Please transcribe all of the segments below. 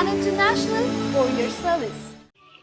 an international courier.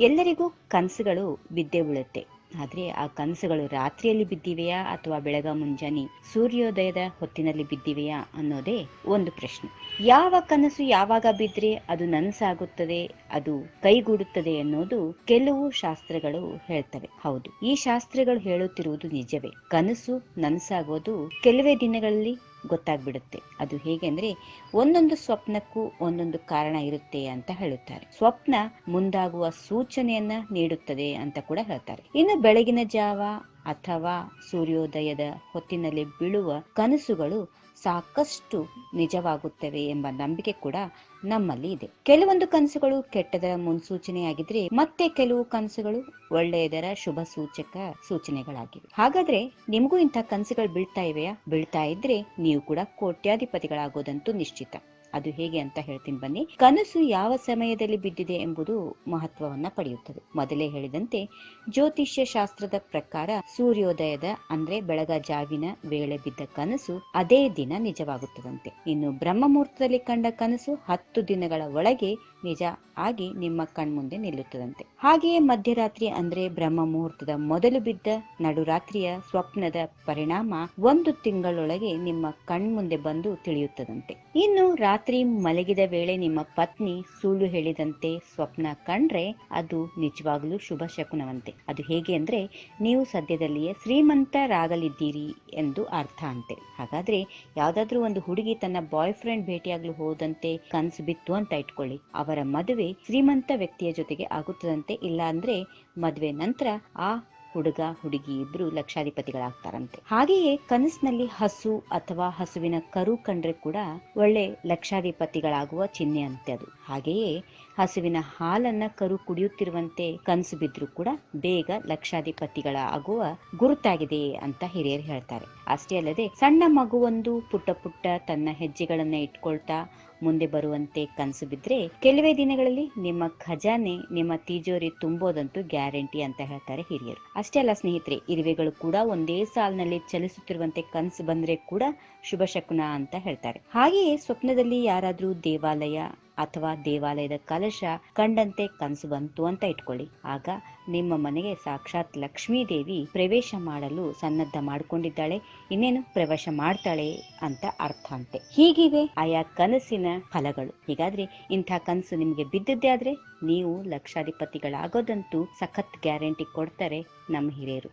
ಎಲ್ಲರಿಗೂ ಕನಸುಗಳು ಬಿದ್ದೇ ಬೀಳುತ್ತೆ. ಆದ್ರೆ ಆ ಕನಸುಗಳು ರಾತ್ರಿಯಲ್ಲಿ ಬಿದ್ದಿವೆಯಾ ಅಥವಾ ಬೆಳಗ ಮುಂಜಾನೆ ಸೂರ್ಯೋದಯದ ಹೊತ್ತಿನಲ್ಲಿ ಬಿದ್ದಿವೆಯಾ ಅನ್ನೋದೇ ಒಂದು ಪ್ರಶ್ನೆ. ಯಾವ ಕನಸು ಯಾವಾಗ ಬಿದ್ರೆ ಅದು ನನಸಾಗುತ್ತದೆ, ಅದು ಕೈಗೂಡುತ್ತದೆ ಅನ್ನೋದು ಕೆಲವು ಶಾಸ್ತ್ರಗಳು ಹೇಳ್ತವೆ. ಹೌದು, ಈ ಶಾಸ್ತ್ರಗಳು ಹೇಳುತ್ತಿರುವುದು ನಿಜವೇ. ಕನಸು ನನಸಾಗೋದು ಕೆಲವೇ ದಿನಗಳಲ್ಲಿ ಗೊತ್ತಾಗ್ಬಿಡುತ್ತೆ. ಅದು ಹೇಗೆ ಅಂದ್ರೆ ಒಂದೊಂದು ಸ್ವಪ್ನಕ್ಕೂ ಒಂದೊಂದು ಕಾರಣ ಇರುತ್ತೆ ಅಂತ ಹೇಳುತ್ತಾರೆ. ಸ್ವಪ್ನ ಮುಂದಾಗುವ ಸೂಚನೆಯನ್ನ ನೀಡುತ್ತದೆ ಅಂತ ಕೂಡ ಹೇಳ್ತಾರೆ. ಇನ್ನು ಬೆಳಗಿನ ಜಾವ ಅಥವಾ ಸೂರ್ಯೋದಯದ ಹೊತ್ತಿನಲ್ಲಿ ಬೀಳುವ ಕನಸುಗಳು ಸಾಕಷ್ಟು ನಿಜವಾಗುತ್ತವೆ ಎಂಬ ನಂಬಿಕೆ ಕೂಡ ನಮ್ಮಲ್ಲಿ ಇದೆ. ಕೆಲವೊಂದು ಕನಸುಗಳು ಕೆಟ್ಟದರ ಮುನ್ಸೂಚನೆಯಾಗಿದ್ರೆ ಮತ್ತೆ ಕೆಲವು ಕನಸುಗಳು ಒಳ್ಳೆಯದರ ಶುಭ ಸೂಚಕ ಸೂಚನೆಗಳಾಗಿವೆ. ಹಾಗಾದ್ರೆ ನಿಮಗೂ ಇಂಥ ಕನಸುಗಳು ಬೀಳ್ತಾ ಇವೆಯಾ? ಬೀಳ್ತಾ ಇದ್ರೆ ನೀವು ಕೂಡ ಕೋಟ್ಯಾಧಿಪತಿಗಳಾಗೋದಂತೂ ನಿಶ್ಚಿತ. ಅದು ಹೇಗೆ ಅಂತ ಹೇಳ್ತೀನಿ ಬನ್ನಿ. ಕನಸು ಯಾವ ಸಮಯದಲ್ಲಿ ಬಿದ್ದಿದೆ ಎಂಬುದು ಮಹತ್ವವನ್ನ ಪಡೆಯುತ್ತದೆ. ಮೊದಲೇ ಹೇಳಿದಂತೆ ಜ್ಯೋತಿಷ್ಯ ಶಾಸ್ತ್ರದ ಪ್ರಕಾರ ಸೂರ್ಯೋದಯದ ಅಂದ್ರೆ ಬೆಳಗ ಜಾವಿನ ವೇಳೆ ಬಿದ್ದ ಕನಸು ಅದೇ ದಿನ ನಿಜವಾಗುತ್ತದಂತೆ. ಇನ್ನು ಬ್ರಹ್ಮ ಮುಹೂರ್ತದಲ್ಲಿ ಕಂಡ ಕನಸು ಹತ್ತು ದಿನಗಳ ಒಳಗೆ ನಿಜ ಆಗಿ ನಿಮ್ಮ ಕಣ್ಮುಂದೆ ನಿಲ್ಲುತ್ತದಂತೆ. ಹಾಗೆಯೇ ಮಧ್ಯರಾತ್ರಿ ಅಂದ್ರೆ ಬ್ರಹ್ಮ ಮುಹೂರ್ತದ ಮೊದಲು ಬಿದ್ದ ನಡುರಾತ್ರಿಯ ಸ್ವಪ್ನದ ಪರಿಣಾಮ ಒಂದು ತಿಂಗಳೊಳಗೆ ನಿಮ್ಮ ಕಣ್ಮುಂದೆ ಬಂದು ತಿಳಿಯುತ್ತದಂತೆ. ಇನ್ನು ರಾತ್ರಿ ಮಲಗಿದ ವೇಳೆ ನಿಮ್ಮ ಪತ್ನಿ ಸುಳ್ಳು ಹೇಳಿದಂತೆ ಸ್ವಪ್ನ ಕಂಡ್ರೆ ಅದು ನಿಜವಾಗ್ಲೂ ಶುಭ ಶಕುನವಂತೆ. ಅದು ಹೇಗೆ ಅಂದ್ರೆ ನೀವು ಸದ್ಯದಲ್ಲಿಯೇ ಶ್ರೀಮಂತರಾಗಲಿದ್ದೀರಿ ಎಂದು ಅರ್ಥ ಅಂತೆ. ಹಾಗಾದ್ರೆ ಯಾವ್ದಾದ್ರೂ ಒಂದು ಹುಡುಗಿ ತನ್ನ ಬಾಯ್ ಫ್ರೆಂಡ್ ಭೇಟಿಯಾಗ್ಲು ಹೋದಂತೆ ಕನ್ಸು ಬಿತ್ತು ಅಂತ ಇಟ್ಕೊಳ್ಳಿ. ಅವರ ಮದುವೆ ಶ್ರೀಮಂತ ವ್ಯಕ್ತಿಯ ಜೊತೆಗೆ ಆಗುತ್ತದಂತೆ ಇಲ್ಲ ಅಂದ್ರೆ ಮದುವೆ ನಂತರ ಆ ಹುಡುಗ, ಹುಡುಗಿ ಇಬ್ರು ಲಕ್ಷಾಧಿಪತಿಗಳಾಗ್ತಾರಂತೆ. ಹಾಗೆಯೇ ಕನಸಿನಲ್ಲಿ ಹಸು ಅಥವಾ ಹಸುವಿನ ಕರು ಕಂಡ್ರೆ ಕೂಡ ಒಳ್ಳೆ ಲಕ್ಷಾಧಿಪತಿಗಳಾಗುವ ಚಿಹ್ನೆ ಅಂತೆ ಅದು. ಹಾಗೆಯೇ ಹಸುವಿನ ಹಾಲನ್ನ ಕರು ಕುಡಿಯುತ್ತಿರುವಂತೆ ಕನಸು ಬಿದ್ರೂ ಕೂಡ ಬೇಗ ಲಕ್ಷಾಧಿಪತಿಗಳ ಆಗುವ ಗುರುತಾಗಿದೆ ಅಂತ ಹಿರಿಯರು ಹೇಳ್ತಾರೆ. ಅಷ್ಟೇ ಅಲ್ಲದೆ ಸಣ್ಣ ಮಗುವೊಂದು ಪುಟ್ಟ ಪುಟ್ಟ ತನ್ನ ಹೆಜ್ಜೆಗಳನ್ನ ಇಟ್ಕೊಳ್ತಾ ಮುಂದೆ ಬರುವಂತೆ ಕನಸು ಬಿದ್ರೆ ಕೆಲವೇ ದಿನಗಳಲ್ಲಿ ನಿಮ್ಮ ಖಜಾನೆ ನಿಮ್ಮ ತಿಜೋರಿ ತುಂಬೋದಂತೂ ಗ್ಯಾರಂಟಿ ಅಂತ ಹೇಳ್ತಾರೆ ಹಿರಿಯರು. ಅಷ್ಟೇ ಅಲ್ಲ ಸ್ನೇಹಿತರೆ, ಇರುವೆಗಳು ಕೂಡ ಒಂದೇ ಸಾಲಿನಲ್ಲಿ ಚಲಿಸುತ್ತಿರುವಂತೆ ಕನಸು ಬಂದ್ರೆ ಕೂಡ ಶುಭ ಶಕುನ ಅಂತ ಹೇಳ್ತಾರೆ. ಹಾಗೆಯೇ ಸ್ವಪ್ನದಲ್ಲಿ ಯಾರಾದ್ರೂ ದೇವಾಲಯ ಅಥವಾ ದೇವಾಲಯದ ಕಲಶ ಕಂಡಂತೆ ಕನಸು ಬಂತು ಅಂತ ಇಟ್ಕೊಳ್ಳಿ. ಆಗ ನಿಮ್ಮ ಮನೆಗೆ ಸಾಕ್ಷಾತ್ ಲಕ್ಷ್ಮೀ ದೇವಿ ಪ್ರವೇಶ ಮಾಡಲು ಸನ್ನದ್ಧ ಮಾಡಿಕೊಂಡಿದ್ದಾಳೆ. ಇನ್ನೇನು ಪ್ರವೇಶ ಮಾಡ್ತಾಳೆ ಅಂತ ಅರ್ಥ ಅಂತೆ. ಹೀಗಿವೆ ಆಯಾ ಕನಸಿನ ಫಲಗಳು. ಹೀಗಾದ್ರೆ ಇಂಥ ಕನಸು ನಿಮ್ಗೆ ಬಿದ್ದದ್ದೇ ಆದ್ರೆ ನೀವು ಲಕ್ಷಾಧಿಪತಿಗಳಾಗೋದಂತೂ ಸಖತ್ ಗ್ಯಾರಂಟಿ ಕೊಡ್ತಾರೆ ನಮ್ಮ ಹಿರಿಯರು.